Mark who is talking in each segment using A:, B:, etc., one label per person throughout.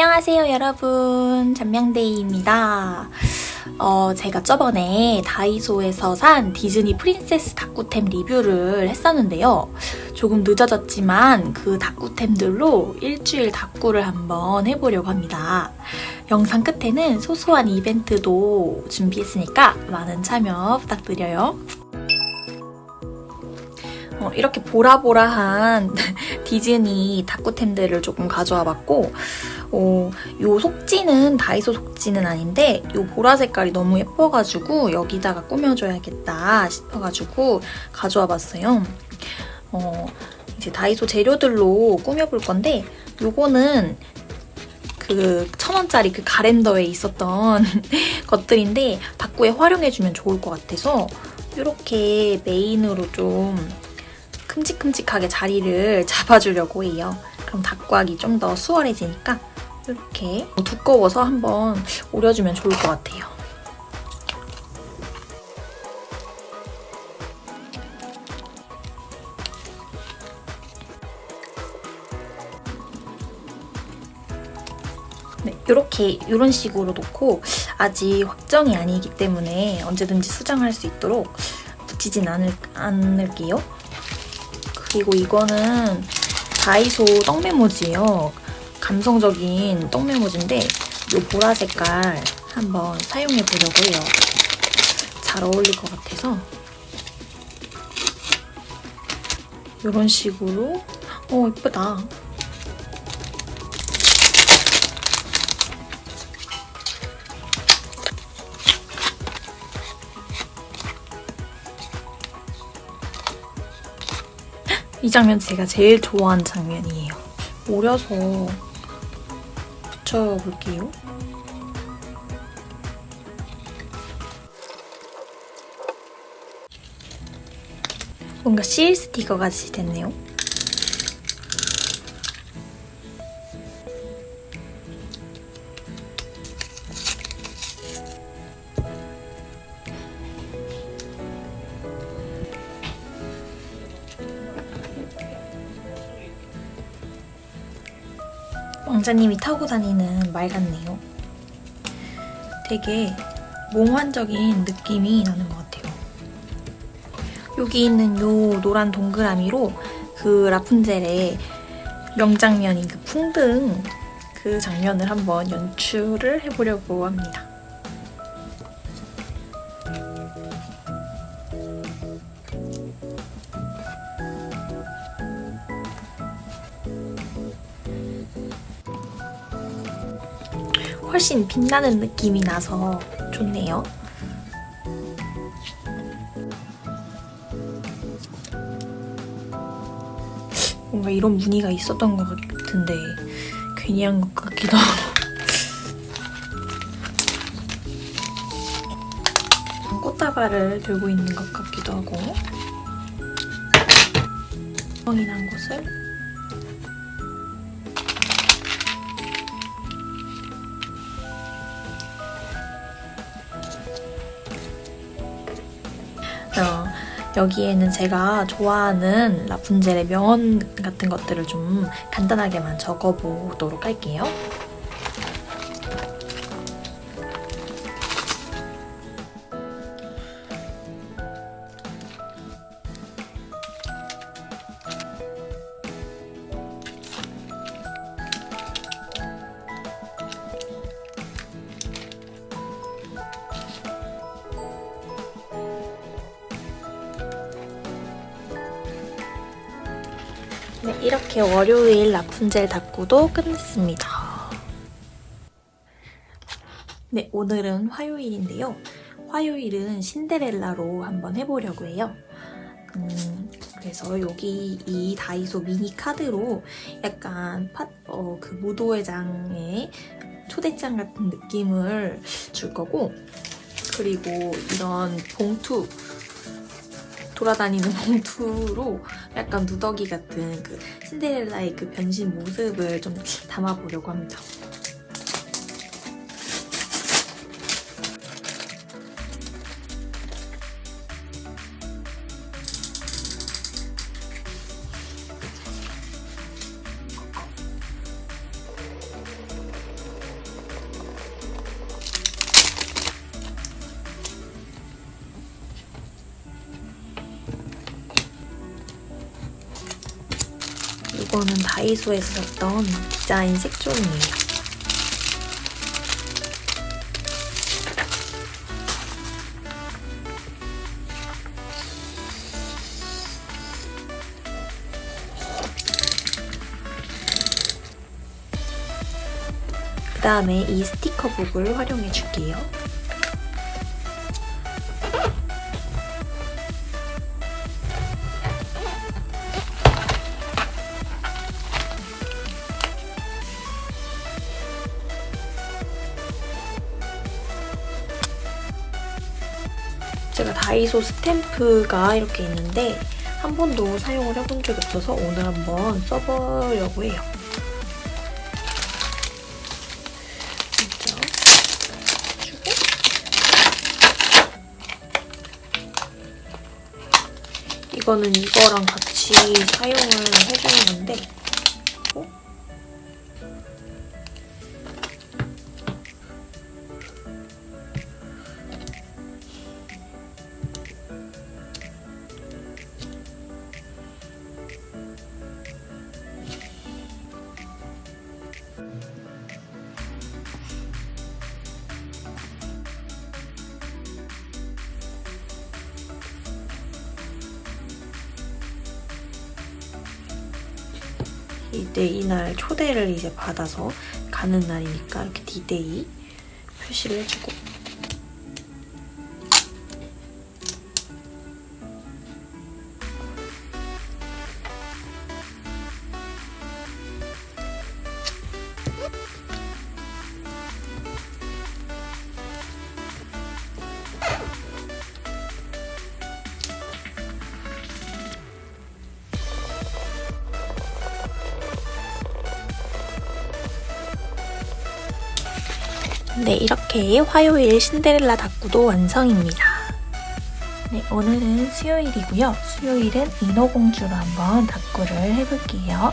A: 안녕하세요 여러분. 잔명데이입니다. 어, 제가 저번에 다이소에서 산 디즈니 프린세스 다꾸템 리뷰를 했었는데요. 조금 늦어졌지만 그 다꾸템들로 일주일 다꾸를 한번 해보려고 합니다. 영상 끝에는 소소한 이벤트도 준비했으니까 많은 참여 부탁드려요 어, 이렇게 보라보라한 디즈니 다꾸템들을 조금 가져와 봤고 어, 요 속지는 다이소 속지는 아닌데 요 보라 색깔이 너무 예뻐가지고 여기다가 꾸며줘야겠다 싶어가지고 가져와 봤어요. 어, 이제 다이소 재료들로 꾸며볼 건데 요거는 그 천원짜리 그 가랜더에 있었던 것들인데 다꾸에 활용해주면 좋을 것 같아서 이렇게 메인으로 좀 큼직큼직하게 자리를 잡아주려고 해요. 그럼 닭구하기 좀더 수월해지니까 이렇게 두꺼워서 한번 오려주면 좋을 것 같아요. 네, 이렇게 이런 식으로 놓고 아직 확정이 아니기 때문에 언제든지 수정할 수 있도록 붙이진 않을, 않을게요. 그리고 이거는 다이소 떡메모지예요. 감성적인 떡메모지인데 이 보라 색깔 한번 사용해 보려고 해요. 잘 어울릴 것 같아서 이런 식으로 어 예쁘다. 이 장면 제가 제일 좋아하는 장면이에요. 오려서 붙여볼게요. 뭔가 실 스티커 같이 됐네요. 왕자님이 타고 다니는 말 같네요. 되게 몽환적인 느낌이 나는 것 같아요. 여기 있는 요 노란 동그라미로 그 라푼젤의 명장면인 그 풍등 그 장면을 한번 연출을 해보려고 합니다. 훨씬 빛나는 느낌이 나서 좋네요. 뭔가 이런 무늬가 있었던 것 같은데 괜히 한 것 같기도 하고. 꽃다발을 들고 있는 것 같기도 하고. 멍이 난 곳을 어, 여기에는 제가 좋아하는 라푼젤의 명언 같은 것들을 좀 간단하게만 적어보도록 할게요. 네, 이렇게 월요일 라푼젤 닦고도 끝냈습니다. 네, 오늘은 화요일인데요. 화요일은 신데렐라로 한번 해보려고 해요. 음, 그래서 여기 이 다이소 미니 카드로 약간 파, 어, 그 무도회장의 초대장 같은 느낌을 줄 거고 그리고 이런 봉투 돌아다니는 봉투로 약간 누더기 같은 그 신데렐라의 그 변신 모습을 좀 담아보려고 합니다. 다이소에서 샀던 디자인 색종이에요. 그 다음에 이 스티커북을 활용해 줄게요. 다이소 스탬프가 이렇게 있는데 한 번도 사용을 해본 적이 없어서 오늘 한번 써보려고 해요. 이거는 이거랑 같이 사용을 해주는 건데 이때 이날 초대를 이제 받아서 가는 날이니까 이렇게 디데이 표시를 해주고 네, 이렇게 화요일 신데렐라 다꾸도 완성입니다. 네, 오늘은 수요일이고요. 수요일은 인어공주로 한번 다꾸를 해볼게요.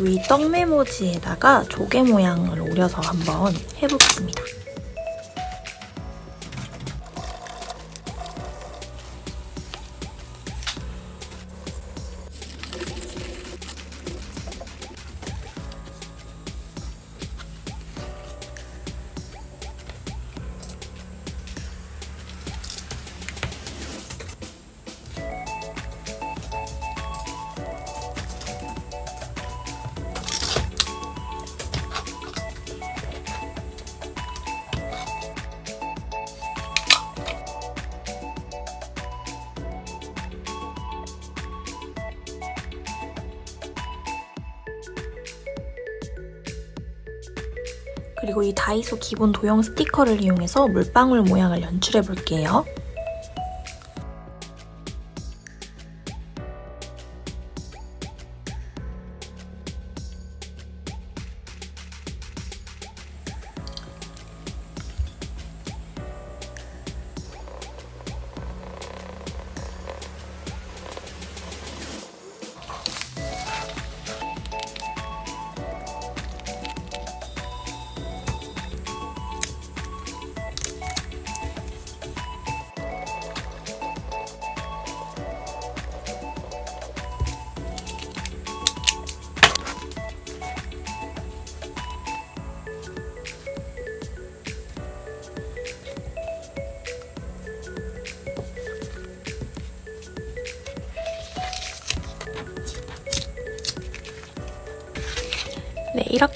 A: 그리고 이 떡메모지에다가 조개 모양을 오려서 한번 해보겠습니다. 그리고 이 다이소 기본 도형 스티커를 이용해서 물방울 모양을 연출해 볼게요.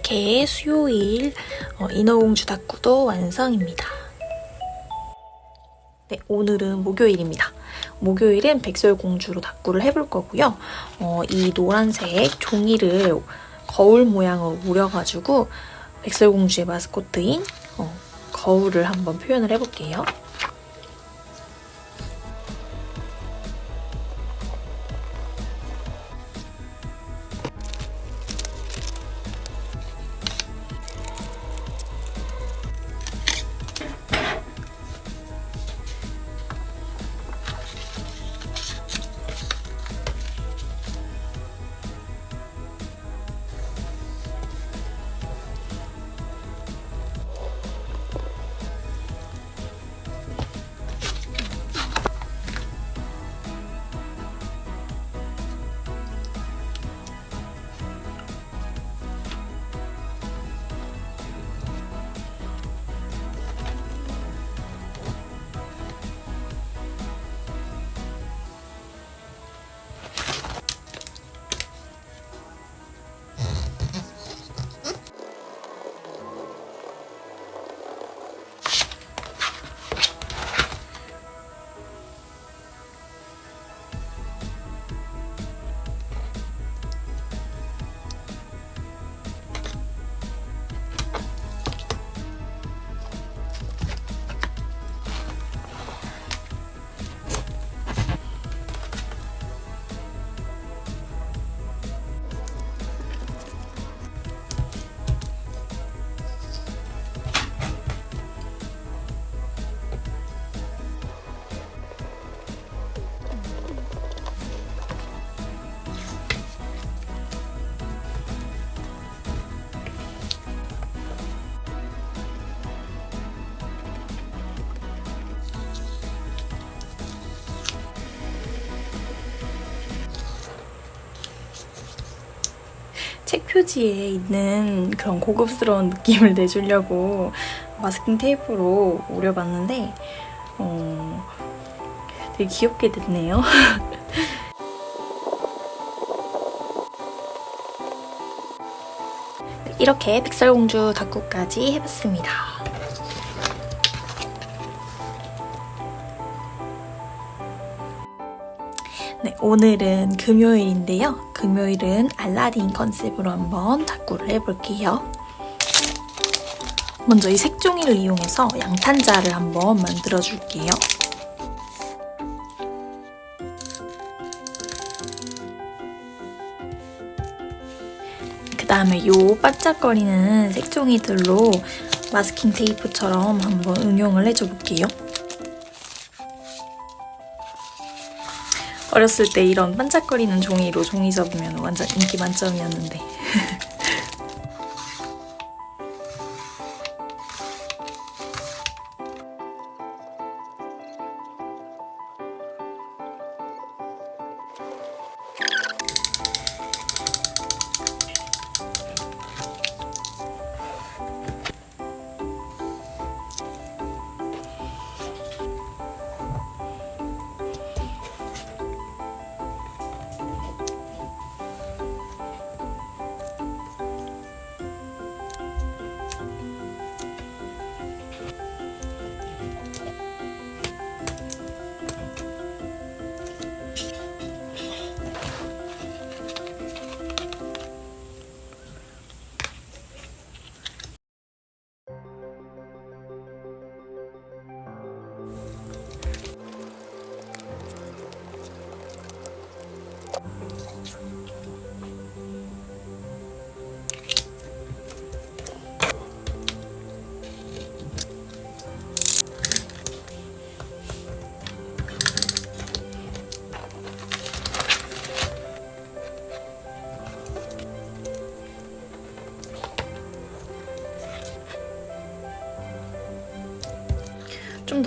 A: 이렇게 수요일 어, 인어공주 다꾸도 완성입니다. 네, 오늘은 목요일입니다. 목요일은 백설공주로 다꾸를 해볼 거고요. 어, 이 노란색 종이를 거울 모양으로 우려가지고 백설공주의 마스코트인 어, 거울을 한번 표현을 해볼게요. 표지에 있는 그런 고급스러운 느낌을 내주려고 마스킹 테이프로 오려봤는데 어, 되게 귀엽게 됐네요. 이렇게 백설공주 닭구까지 해봤습니다. 네, 오늘은 금요일인데요. 금요일은 알라딘 컨셉으로 한번 닭구를 해볼게요. 먼저 이 색종이를 이용해서 양탄자를 한번 만들어 줄게요. 그 다음에 요 반짝거리는 색종이들로 마스킹 테이프처럼 한번 응용을 해줘 볼게요. 어렸을 때 이런 반짝거리는 종이로 종이 접으면 완전 인기 만점이었는데.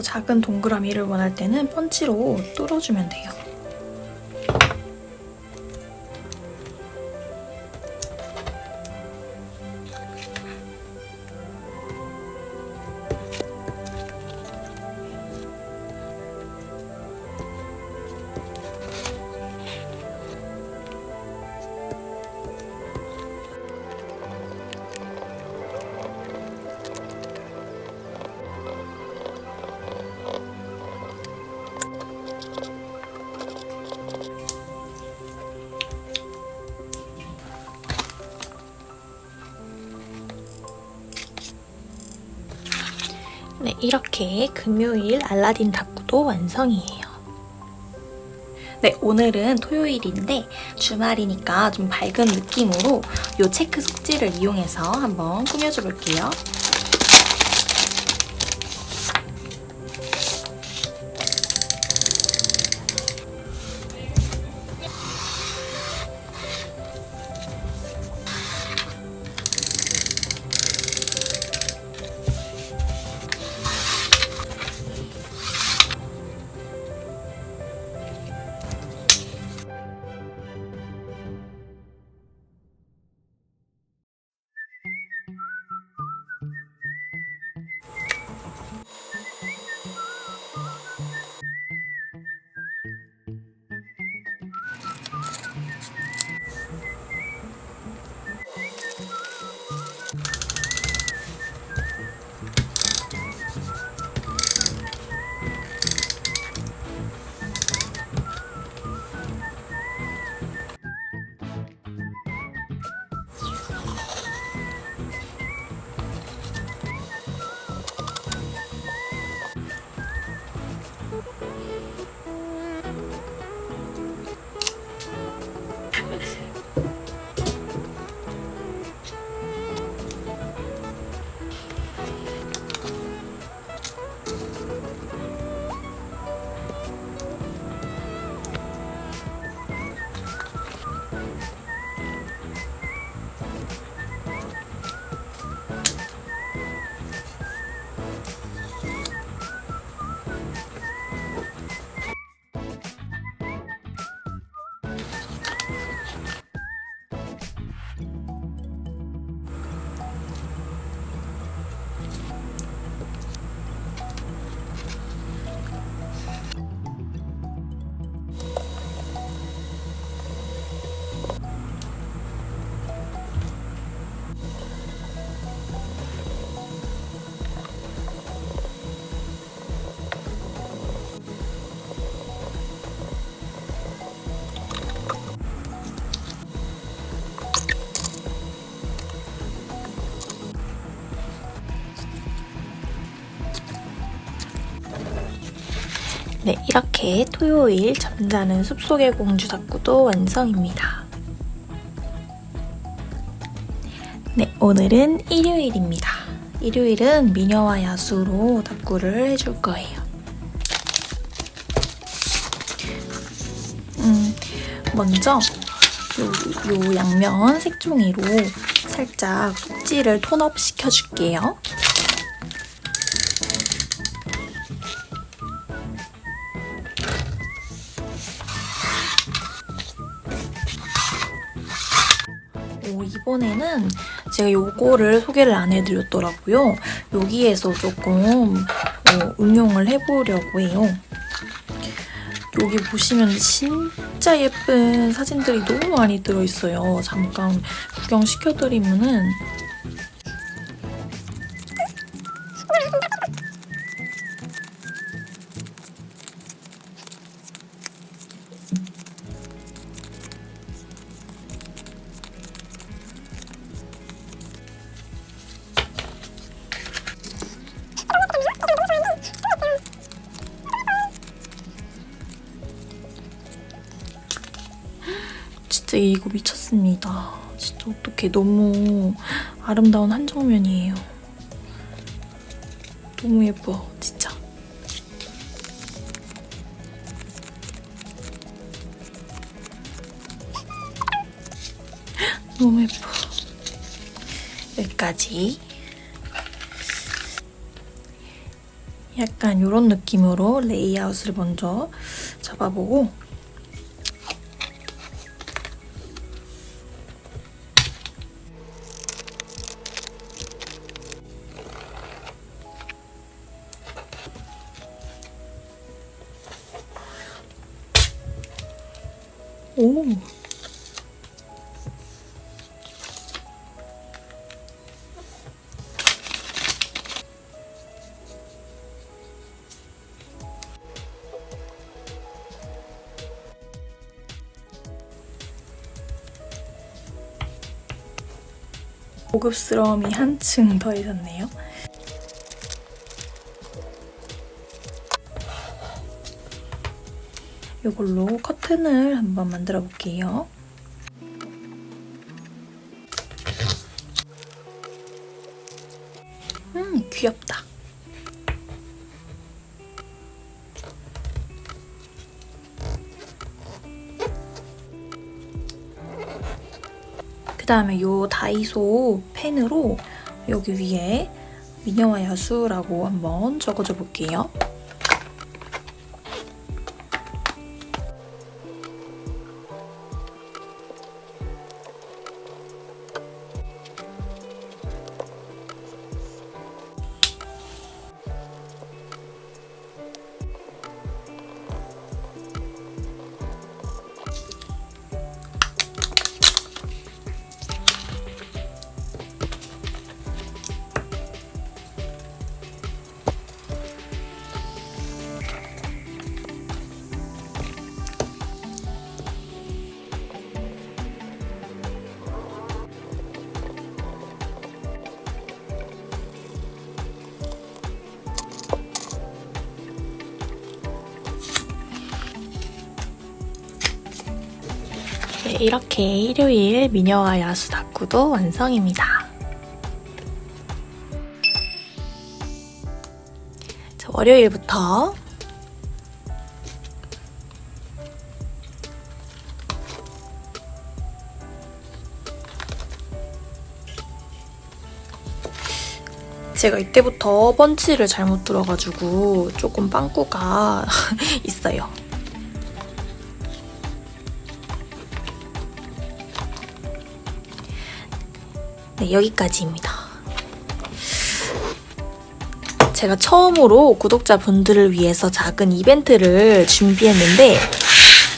A: 작은 동그라미를 원할 때는 펀치로 뚫어주면 돼요. 이렇게 금요일 알라딘 닭구도 완성이에요. 네, 오늘은 토요일인데 주말이니까 좀 밝은 느낌으로 이 체크 속지를 이용해서 한번 꾸며줘 볼게요. 네, 이렇게 토요일 잠자는 숲속의 공주 닭구도 완성입니다. 네, 오늘은 일요일입니다. 일요일은 미녀와 야수로 닭구를 해줄 거예요. 음, 먼저 요, 요 양면 색종이로 살짝 속지를 톤업 시켜줄게요. 이번에는 제가 요거를 소개를 안 해드렸더라고요. 여기에서 조금 어, 응용을 해보려고 해요. 여기 보시면 진짜 예쁜 사진들이 너무 많이 들어있어요. 잠깐 구경시켜드리면은 어떻게 너무 아름다운 한 장면이에요. 너무 예뻐, 진짜. 너무 예뻐. 여기까지. 약간 이런 느낌으로 레이아웃을 먼저 잡아보고 고급스러움이 한층 더해졌네요. 이걸로 커튼을 한번 만들어 볼게요. 다음에 이 다이소 펜으로 여기 위에 미녀와 야수라고 한번 적어줘 볼게요. 이렇게 일요일 미녀와 야수 다꾸도 완성입니다. 자, 월요일부터 제가 이때부터 펀치를 잘못 들어가지고 조금 빵꾸가 있어요. 네, 여기까지입니다. 제가 처음으로 구독자분들을 위해서 작은 이벤트를 준비했는데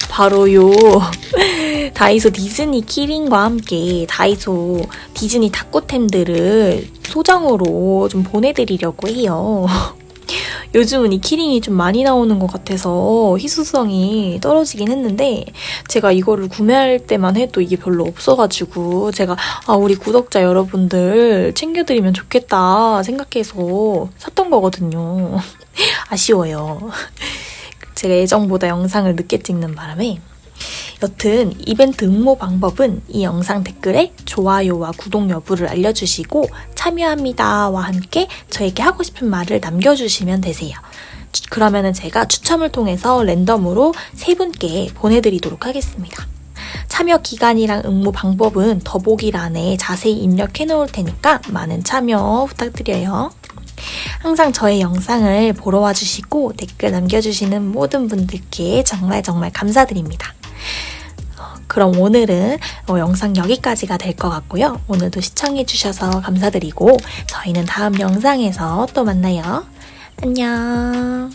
A: 바로 요 다이소 디즈니 키링과 함께 다이소 디즈니 닭꼬템들을 소정으로 좀 보내드리려고 해요. 요즘은 이 키링이 좀 많이 나오는 것 같아서 희소성이 떨어지긴 했는데 제가 이거를 구매할 때만 해도 이게 별로 없어가지고 제가 아 우리 구독자 여러분들 챙겨드리면 좋겠다 생각해서 샀던 거거든요. 아쉬워요. 제가 예정보다 영상을 늦게 찍는 바람에 여튼 이벤트 응모 방법은 이 영상 댓글에 좋아요와 구독 여부를 알려주시고 참여합니다와 함께 저에게 하고 싶은 말을 남겨주시면 되세요. 추- 그러면은 제가 추첨을 통해서 랜덤으로 세 분께 보내드리도록 하겠습니다. 참여 기간이랑 응모 방법은 더보기란에 자세히 입력해 놓을 테니까 많은 참여 부탁드려요. 항상 저의 영상을 보러 와주시고 댓글 남겨주시는 모든 분들께 정말 정말 감사드립니다. 어, 그럼 오늘은 어, 영상 여기까지가 될 것 같고요. 오늘도 시청해주셔서 감사드리고 저희는 다음 영상에서 또 만나요. 안녕.